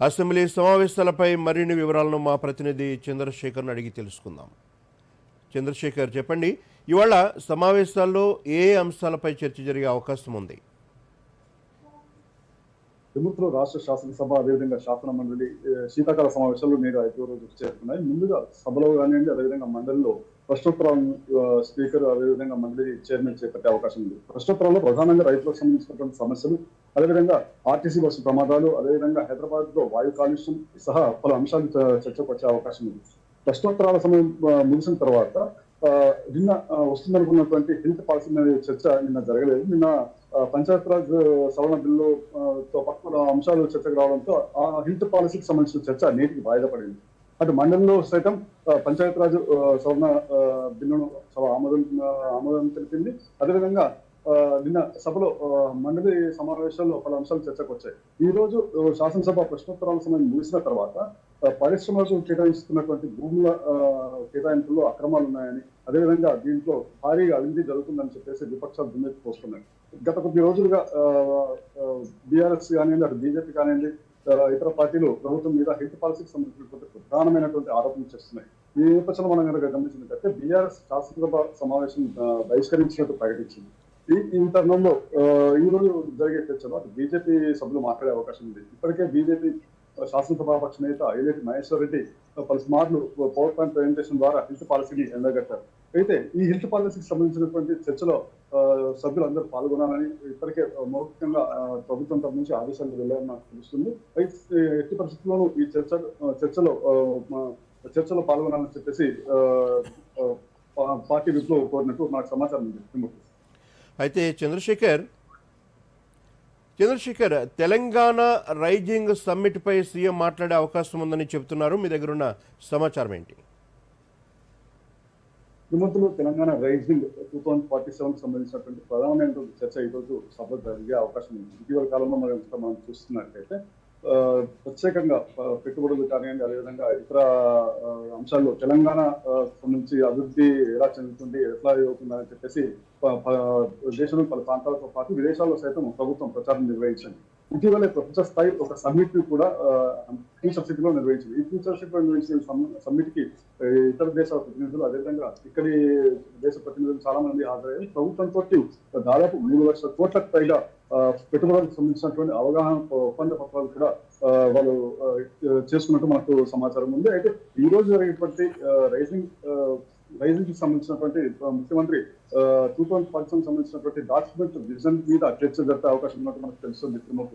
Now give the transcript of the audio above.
Assembly సమావేశాలపై మరిన్ని వివరాలను మా ప్రతినిధి చంద్రశేఖర్ను అడిగి తెలుసుకుందాం. చంద్రశేఖర్ చెప్పండి. ఇవాళ సమావేశాల్లో ఏ అంశాలపై చర్చ జరిగే అవకాశం ఉంది? విముక్తులు రాష్ట్ర శాసనసభ అదేవిధంగా శాసన మండలి శీతాకాల సమావేశాలు నేడు ఐదో రోజు చేరుకున్నాయి. ముందుగా సభలో కానివ్వండి అదేవిధంగా మండలిలో ప్రశ్నోత్తరాలను స్పీకర్ అదేవిధంగా మండలి చైర్మన్ చేపట్టే అవకాశం ఉంది. ప్రశ్నోత్తరాల్లో ప్రధానంగా రైతులకు సంబంధించినటువంటి సమస్యలు అదేవిధంగా ఆర్టీసీ బస్సు ప్రమాదాలు అదేవిధంగా హైదరాబాద్లో వాయు కాలుష్యం సహా పలు అంశాలు చర్చకు వచ్చే అవకాశం ఉంది. ప్రశ్నోత్తరాల సమయం ముగిసిన తర్వాత ఆ, నిన్న వస్తుందనుకున్నటువంటి హెల్త్ పాలసీ మీద చర్చ నిన్న జరగలేదు. నిన్న ఆ, పంచాయతీరాజ్ సవరణ బిల్లు తో పాటు అంశాలు చర్చకు రావడంతో ఆ హెల్త్ పాలసీకి సంబంధించిన చర్చ నేటికి వాయిదా పడింది. అటు మండలంలో సైతం పంచాయత్ పంచాయతీరాజ్ సవర్ణ సవరణ బిల్లును సభ ఆమోదం ఆమోదం తెలిపింది. అదేవిధంగా ఆ, నిన్న సభలో మండలి సమావేశాల్లో పలు అంశాలు చర్చకు వచ్చాయి ఈ రోజు శాసనసభ ప్రశ్నోత్తరాల సమయం ముగిసిన తర్వాత పరిశ్రమలకు కేటాయిస్తున్నటువంటి భూముల ఆ, కేటాయింపుల్లో అక్రమాలు ఉన్నాయని అదేవిధంగా దీంట్లో భారీగా అవినీతి జరుగుతుందని చెప్పేసి విపక్షాలు దుమ్మెత్తి పోస్తున్నాయి. గత కొద్ది రోజులుగా బీఆర్ఎస్ కానివ్వండి అటు బీజేపీ కానివ్వండి ఇతర పార్టీలు ప్రభుత్వం మీద హెల్త్ పాలసీకి సంబంధించినటువంటి ప్రధానమైనటువంటి ఆరోపణలు చేస్తున్నాయి. ఈ నేపథ్యంలో మనం కనుక గమనించినట్లయితే బీఆర్ఎస్ శాసనసభ సమావేశం బహిష్కరించినట్టు ప్రకటించింది. ఈ ఈ తరుణంలో ఈ రోజు జరిగే చర్చలో బీజేపీ సభ్యులు మాట్లాడే అవకాశం ఉంది. ఇప్పటికే బీజేపీ శాసనసభాపక్ష నేత ఏదైతే మహేశ్వర్ రెడ్డి పలు స్మార్ట్లు పవర్ పాయింట్ ప్రజెంటేషన్ ద్వారా హెల్త్ పాలసీని ఎండగట్టారు అయితే ఈ హెల్త్ పాలసీకి సంబంధించినటువంటి చర్చలో సభ్యులందరూ పాల్గొనాలని ఇప్పటికే మౌఖికంగా ప్రభుత్వం తరపు నుంచి ఆదేశాలు వెళ్ళాయని నాకు తెలుస్తుంది. అయితే ఎట్టి పరిస్థితుల్లోనూ ఈ చర్చ చర్చలో చర్చలో పాల్గొనాలని చెప్పేసి పార్టీ విప్లో కోరినట్టు నాకు సమాచారం ఉంది. అయితే చంద్రశేఖర్ చంద్రశేఖర్ తెలంగాణ రైజింగ్ సమ్మిట్పై సీఎం మాట్లాడే అవకాశం ఉందని చెబుతున్నారు. మీ దగ్గర ఉన్న సమాచారం ఏంటి? విముక్తులు Telangana rising two thousand forty seven సంబంధించినటువంటి ప్రధానమైనటువంటి చర్చ ఈ రోజు సభలో జరిగే అవకాశం ఉంది. ఇటీవల కాలంలో మనం ఇంకా మనం చూస్తున్నట్లయితే ప్రత్యేకంగా పెట్టుబడులు కానివ్వండి అదేవిధంగా ఇతర అంశాల్లో తెలంగాణ నుంచి సంబంధించి అభివృద్ధి ఎలా చెందుతుంది ఎట్లా అవుతుందని చెప్పేసి దేశంలో పలు ప్రాంతాలతో పాటు విదేశాల్లో సైతం ప్రభుత్వం ప్రచారం నిర్వహించింది. ఇటీవలే ప్రపంచ స్థాయి ఒక సమ్మిట్ని కూడా ఫ్యూచర్ సిటీలో నిర్వహించింది. ఈ ఫ్యూచర్ సిటీలో నిర్వహించిన సమ్మిట్కి ఇతర దేశాల ప్రతినిధులు అదేవిధంగా ఇక్కడి దేశ ప్రతినిధులు చాలా మంది హాజరయ్యారు ప్రభుత్వంతో దాదాపు మూడు లక్షల కోట్లకు పైగా పెట్టుబడులకు సంబంధించినటువంటి అవగాహన ఒప్పంద పత్రాలు కూడా వాళ్ళు చేసుకున్నట్టు మనకు సమాచారం ఉంది. అయితే ఈ రోజు జరిగినటువంటి రైజింగ్ రైజింగ్కి సంబంధించినటువంటి ముఖ్యమంత్రి టూ థౌసండ్ ఫార్టీ సంబంధించినటువంటి డాక్యుమెంట్ విజన్ మీద చర్చ జరిపే అవకాశం ఉన్నట్టు మనకు తెలుస్తుంది. తిరుమల